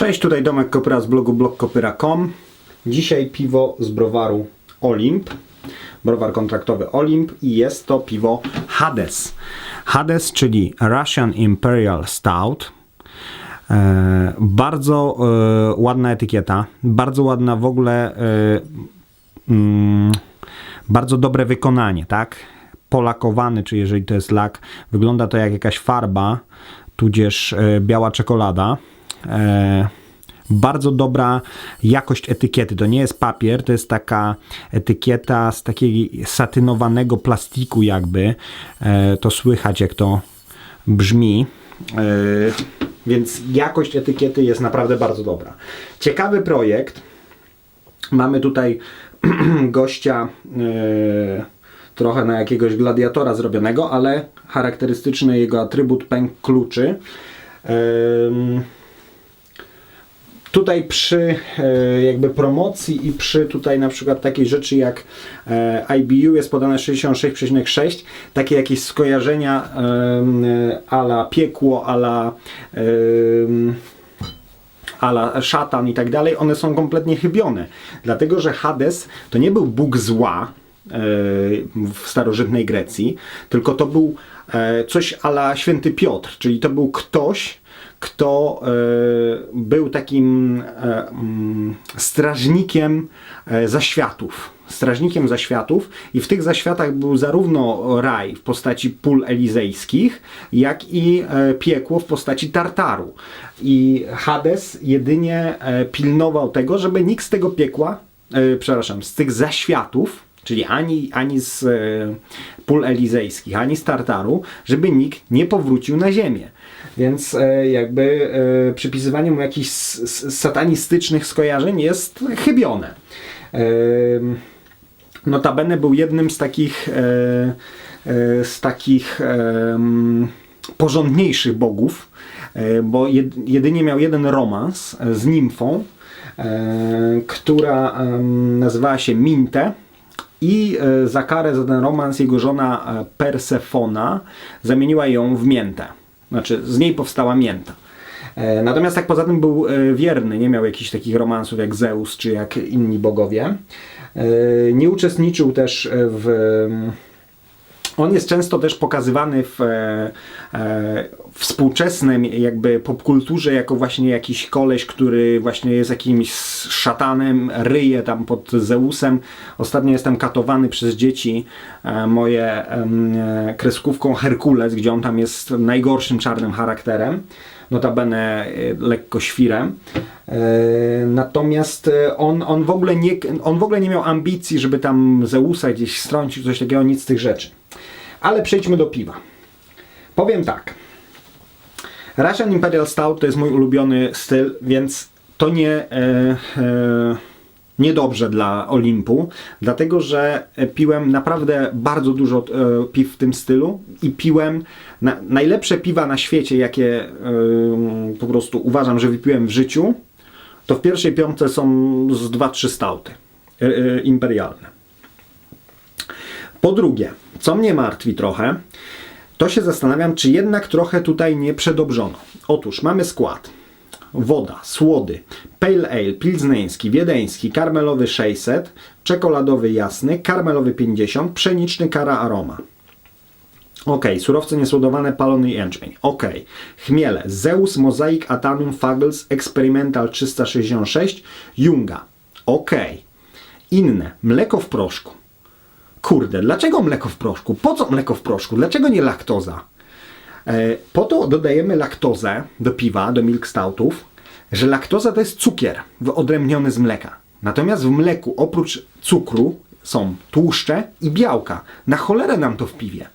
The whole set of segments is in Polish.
Cześć, tutaj Domek Kopyra z blogu blogkopyra.com. Dzisiaj piwo z browaru Olimp. Browar kontraktowy Olimp i jest to piwo Hades. Hades, czyli Russian Imperial Stout. E, bardzo e, ładna etykieta, bardzo ładna w ogóle, e, mm, bardzo dobre wykonanie, tak? Polakowany, czy jeżeli to jest lak, wygląda to jak jakaś farba, tudzież e, biała czekolada. E, bardzo dobra jakość etykiety. To nie jest papier, to jest taka etykieta z takiego satynowanego plastiku jakby. E, to słychać jak to brzmi. E, więc jakość etykiety jest naprawdę bardzo dobra. Ciekawy projekt. Mamy tutaj gościa trochę na jakiegoś gladiatora zrobionego, ale charakterystyczny jego atrybut pęk kluczy. Tutaj przy e, jakby promocji i przy tutaj na przykład takiej rzeczy jak e, IBU jest podane 66,6, takie jakieś skojarzenia em, ala piekło, ala ala szatan i tak dalej, one są kompletnie chybione. Dlatego, że Hades to nie był Bóg zła e, w starożytnej Grecji, tylko to był e, coś ala święty Piotr, czyli to był ktoś, kto e, był takim e, mm, strażnikiem e, zaświatów. Strażnikiem zaświatów i w tych zaświatach był zarówno raj w postaci pól elizejskich, jak i piekło w postaci Tartaru. I Hades jedynie pilnował tego, żeby nikt z tego piekła, przepraszam, z tych zaświatów, czyli ani, ani z e, pól elizejskich, ani z Tartaru, żeby nikt nie powrócił na ziemię. Więc e, jakby e, przypisywanie mu jakichś satanistycznych skojarzeń jest chybione. Em, Notabene był jednym z takich, e, e, z takich em, porządniejszych bogów, e, bo jed, jedynie miał jeden romans e, z nimfą, e, która nazywała się Minte. I e, za karę za ten romans jego żona e, Persefona zamieniła ją w miętę. Znaczy, z niej powstała mięta. E, Natomiast tak poza tym był wierny, nie miał jakichś takich romansów jak Zeus czy jak inni bogowie. Nie uczestniczył też w. On jest często też pokazywany w e, e, współczesnej jakby popkulturze jako właśnie jakiś koleś, który właśnie jest jakimś szatanem, ryje tam pod Zeusem. Ostatnio jestem katowany przez dzieci e, moje e, kreskówką Herkules, gdzie on tam jest najgorszym czarnym charakterem notabene e, lekko świrem. E, Natomiast on, on, w ogóle nie, on w ogóle nie miał ambicji, żeby tam Zeusa gdzieś strącić, coś takiego, nic z tych rzeczy. Ale przejdźmy do piwa. Powiem tak. Russian Imperial Stout to jest mój ulubiony styl, więc to nie, e, e, niedobrze dla Olimpu, dlatego że piłem naprawdę bardzo dużo e, piw w tym stylu i piłem na, najlepsze piwa na świecie, jakie e, po prostu uważam, że wypiłem w życiu, to w pierwszej piątce są z 2-3 stauty e, e, imperialne. Po drugie, co mnie martwi trochę, to się zastanawiam, czy jednak trochę tutaj nie przedobrzono. Otóż mamy skład. Woda, słody, pale ale, pilzneński, wiedeński, karmelowy 600, czekoladowy jasny, karmelowy 50, pszeniczny kara aroma. Ok, surowce niesłodowane, palony jęczmień. Ok, chmiele, Zeus, Mozaik, Atanum, Fagels, Experimental 366, Junga. Ok, inne, mleko w proszku. Kurde, dlaczego mleko w proszku? Po co mleko w proszku? Dlaczego nie laktoza? E, Po to dodajemy laktozę do piwa, do milk stoutów, że laktoza to jest cukier w- odrębniony z mleka. Natomiast w mleku oprócz cukru są tłuszcze i białka. Na cholerę nam to w piwie.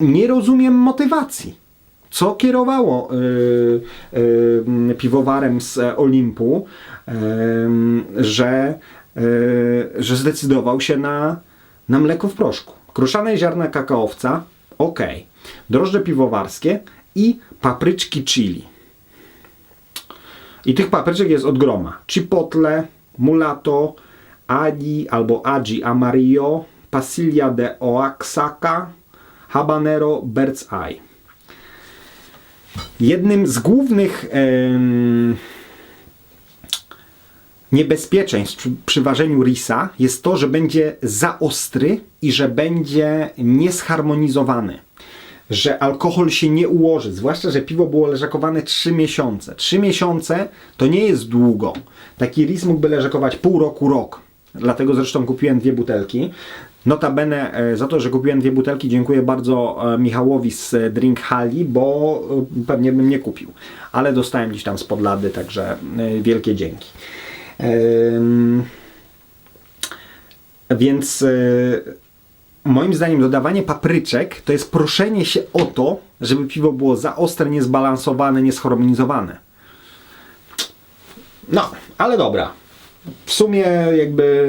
Nie rozumiem motywacji. Co kierowało y, y, piwowarem z Olimpu, y, że, że zdecydował się na, na mleko w proszku. Kruszane ziarna kakaowca, ok. Drożdże piwowarskie i papryczki chili. I tych papryczek jest od groma. Chipotle, mulato, adi albo agi amarillo, pasilia de oaxaca, habanero, bird's eye. jednym z głównych em, niebezpieczeństw przy, przy ważeniu risa jest to, że będzie za ostry i że będzie niesharmonizowany. Że alkohol się nie ułoży, zwłaszcza, że piwo było leżakowane 3 miesiące. 3 miesiące to nie jest długo. Taki ris mógłby leżakować pół roku, rok. Dlatego zresztą kupiłem dwie butelki. Notabene e, za to, że kupiłem dwie butelki, dziękuję bardzo e, Michałowi z e, Drink Hali, bo pewnie bym nie kupił. Ale dostałem gdzieś tam z podlady, także wielkie dzięki. Więc e, moim zdaniem dodawanie papryczek to jest proszenie się o to, żeby piwo było za ostre, niezbalansowane, niesharmonizowane. No, ale dobra. W sumie jakby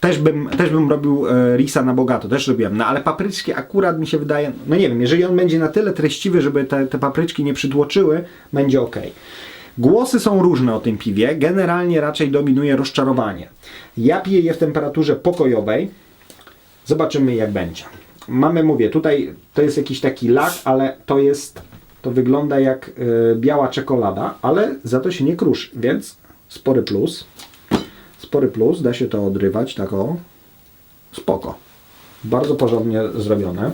też bym, też bym robił e, risa na bogato, też robiłem, no ale papryczki akurat mi się wydaje, no nie wiem, jeżeli on będzie na tyle treściwy, żeby te, te papryczki nie przytłoczyły, będzie ok. Głosy są różne o tym piwie, generalnie raczej dominuje rozczarowanie. Ja piję je w temperaturze pokojowej, zobaczymy jak będzie. Mamy, mówię, tutaj to jest jakiś taki lak, ale to jest, to wygląda jak e, biała czekolada, ale za to się nie kruszy, więc spory plus. Spory plus, da się to odrywać, tak o. Spoko. Bardzo porządnie zrobione.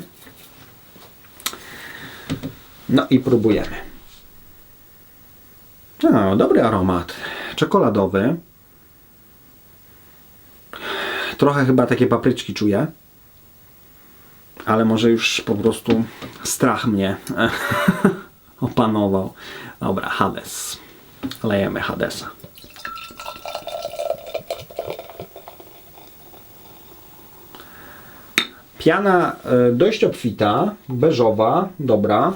No i próbujemy. No, dobry aromat. Czekoladowy. Trochę chyba takie papryczki czuję. Ale może już po prostu strach mnie opanował. Dobra, Hades. Lejemy Hadesa. Piana e, dość obfita, beżowa, dobra.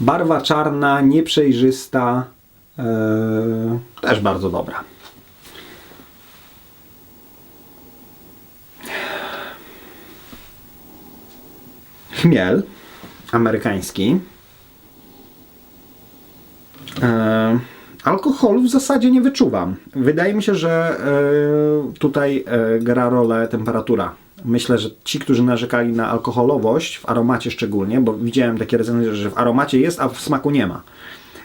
Barwa czarna, nieprzejrzysta, e, też bardzo dobra. Chmiel amerykański. E, alkoholu w zasadzie nie wyczuwam. Wydaje mi się, że e, tutaj gra rolę temperatura. Myślę, że ci, którzy narzekali na alkoholowość, w aromacie szczególnie, bo widziałem takie recenzje, że w aromacie jest, a w smaku nie ma,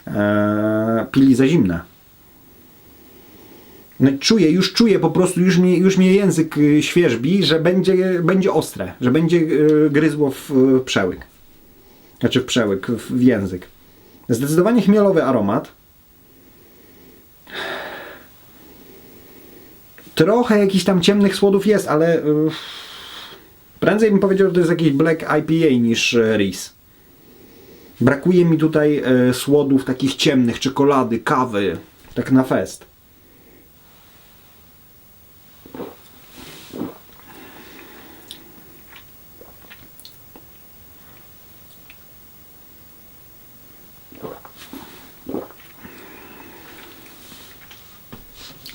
e, pili za zimne. No, czuję, już czuję po prostu, już mnie, już mnie język y, świerzbi, że będzie, będzie ostre, że będzie y, gryzło w przełyk. Znaczy w przełyk, w, w język. Zdecydowanie chmielowy aromat. Trochę jakichś tam ciemnych słodów jest, ale y, prędzej bym powiedział, że to jest jakiś black IPA niż y, Reese. Brakuje mi tutaj y, słodów takich ciemnych, czekolady, kawy, tak na fest.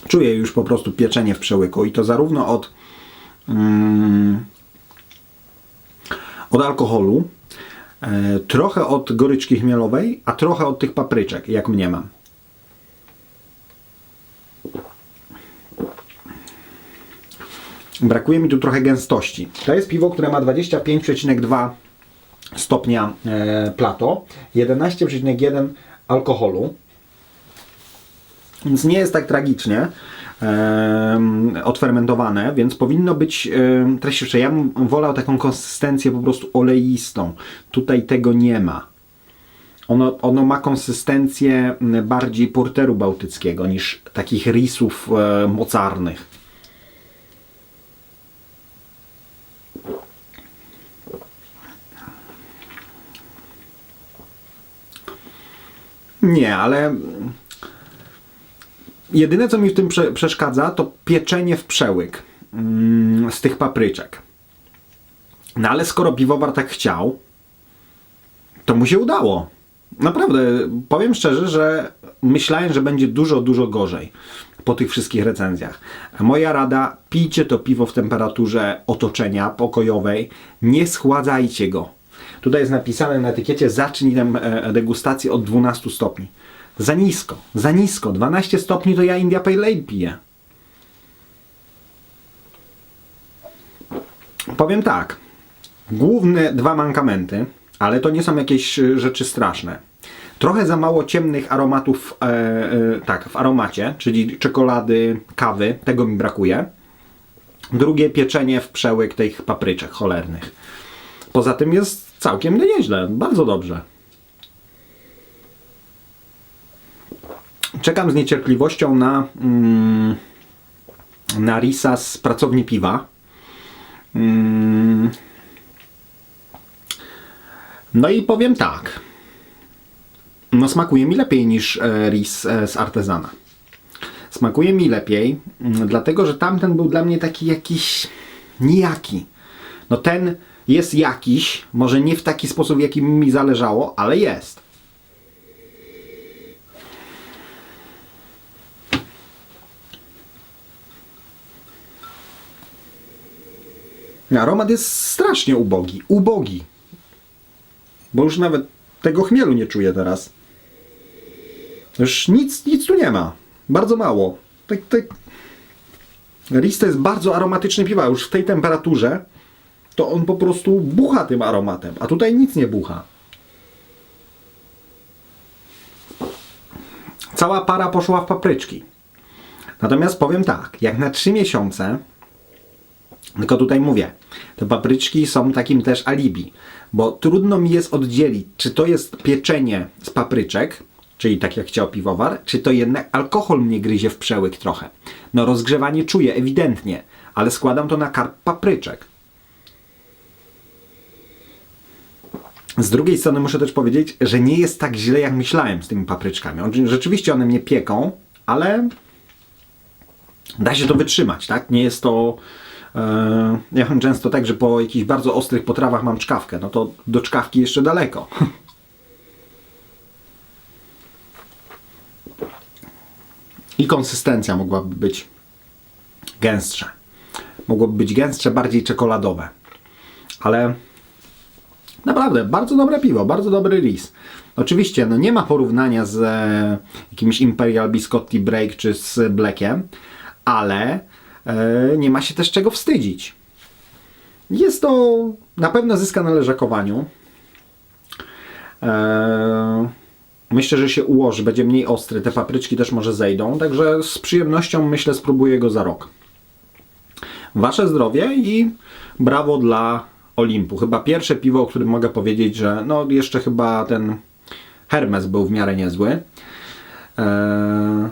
Czuję już po prostu pieczenie w przełyku i to zarówno od mm, od alkoholu, e, trochę od goryczki chmielowej, a trochę od tych papryczek, jak mnie mam. Brakuje mi tu trochę gęstości. To jest piwo, które ma 25,2 stopnia e, plato, 11,1 alkoholu. Więc nie jest tak tragicznie odfermentowane, więc powinno być em, treściwsze. Ja bym wolał taką konsystencję po prostu oleistą. Tutaj tego nie ma. Ono, ono ma konsystencję bardziej porteru bałtyckiego niż takich risów mocarnych. Nie, ale Jedyne, co mi w tym prze przeszkadza, to pieczenie w przełyk mm, z tych papryczek. No ale skoro piwowar tak chciał, to mu się udało. Naprawdę, powiem szczerze, że myślałem, że będzie dużo, dużo gorzej po tych wszystkich recenzjach. Moja rada, pijcie to piwo w temperaturze otoczenia pokojowej, nie schładzajcie go. Tutaj jest napisane na etykiecie, zacznij e, degustację od 12 stopni. Za nisko, za nisko. 12 stopni to ja India Pale Ale piję. Powiem tak. Główne dwa mankamenty ale to nie są jakieś e, rzeczy straszne. Trochę za mało ciemnych aromatów, e, e, tak, w aromacie, czyli czekolady, kawy, tego mi brakuje. Drugie pieczenie w przełyk tych papryczek cholernych. Poza tym jest całkiem nieźle, bardzo dobrze. Czekam z niecierpliwością na, mm, na Risa z pracowni piwa. Mm. No i powiem tak. No smakuje mi lepiej niż e, ris e, z artezana. Smakuje mi lepiej, mm, dlatego że tamten był dla mnie taki jakiś nijaki. No ten jest jakiś, może nie w taki sposób, jaki mi zależało, ale jest. Aromat jest strasznie ubogi. Ubogi. Bo już nawet tego chmielu nie czuję teraz. Już nic, nic tu nie ma. Bardzo mało. Tak, tak. Jest bardzo aromatyczny piwa. Już w tej temperaturze to on po prostu bucha tym aromatem. A tutaj nic nie bucha. Cała para poszła w papryczki. Natomiast powiem tak, jak na 3 miesiące tylko tutaj mówię, te papryczki są takim też alibi, bo trudno mi jest oddzielić, czy to jest pieczenie z papryczek, czyli tak jak chciał piwowar, czy to jednak alkohol mnie gryzie w przełyk trochę. No rozgrzewanie czuję ewidentnie, ale składam to na karp papryczek. Z drugiej strony muszę też powiedzieć, że nie jest tak źle jak myślałem z tymi papryczkami. Rzeczywiście one mnie pieką, ale da się to wytrzymać, tak? Nie jest to. E, ja mam często tak, że po jakichś bardzo ostrych potrawach mam czkawkę. No to do czkawki jeszcze daleko. I konsystencja mogłaby być gęstsza. Mogłoby być gęstsze, bardziej czekoladowe. Ale naprawdę bardzo dobre piwo, bardzo dobry lis. Oczywiście no nie ma porównania z jakimś Imperial Biscotti Break czy z Blackiem, ale nie ma się też czego wstydzić. Jest to na pewno zyska na leżakowaniu. E, myślę, że się ułoży, będzie mniej ostry, te papryczki też może zejdą, także z przyjemnością myślę spróbuję go za rok. Wasze zdrowie i brawo dla Olimpu. Chyba pierwsze piwo, o którym mogę powiedzieć, że no jeszcze chyba ten Hermes był w miarę niezły. Eee,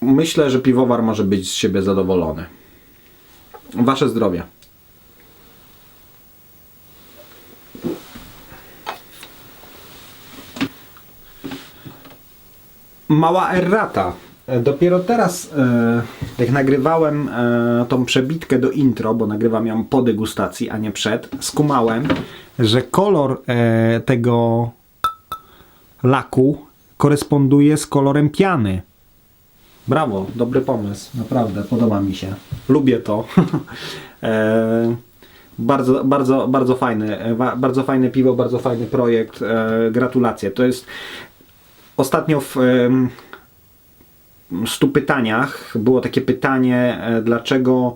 Myślę, że piwowar może być z siebie zadowolony. Wasze zdrowie. Mała errata. Dopiero teraz, e, jak nagrywałem e, tą przebitkę do intro, bo nagrywam ją po degustacji, a nie przed, skumałem, że kolor e, tego laku koresponduje z kolorem piany. Brawo, dobry pomysł, naprawdę, podoba mi się. Lubię to. e, bardzo, bardzo, bardzo fajne, e, bardzo fajne piwo, bardzo fajny projekt. E, gratulacje. To jest ostatnio w 100 pytaniach było takie pytanie, e, dlaczego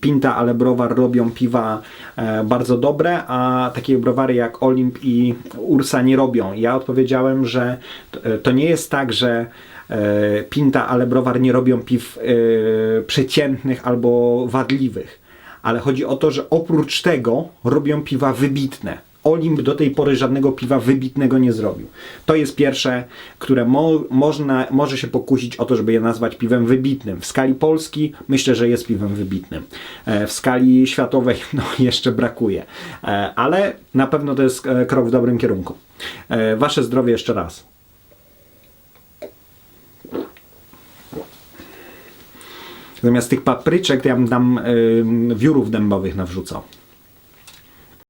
Pinta ale browar robią piwa e, bardzo dobre, a takie browary jak Olimp i Ursa nie robią. Ja odpowiedziałem, że t- to nie jest tak, że e, Pinta ale browar nie robią piw e, przeciętnych albo wadliwych, ale chodzi o to, że oprócz tego robią piwa wybitne. Olimp do tej pory żadnego piwa wybitnego nie zrobił. To jest pierwsze, które mo można, może się pokusić o to, żeby je nazwać piwem wybitnym. W skali Polski myślę, że jest piwem wybitnym. E, w skali światowej no, jeszcze brakuje. E, ale na pewno to jest e, krok w dobrym kierunku. E, wasze zdrowie jeszcze raz. Zamiast tych papryczek to ja bym tam y, wiórów dębowych nawrzucał.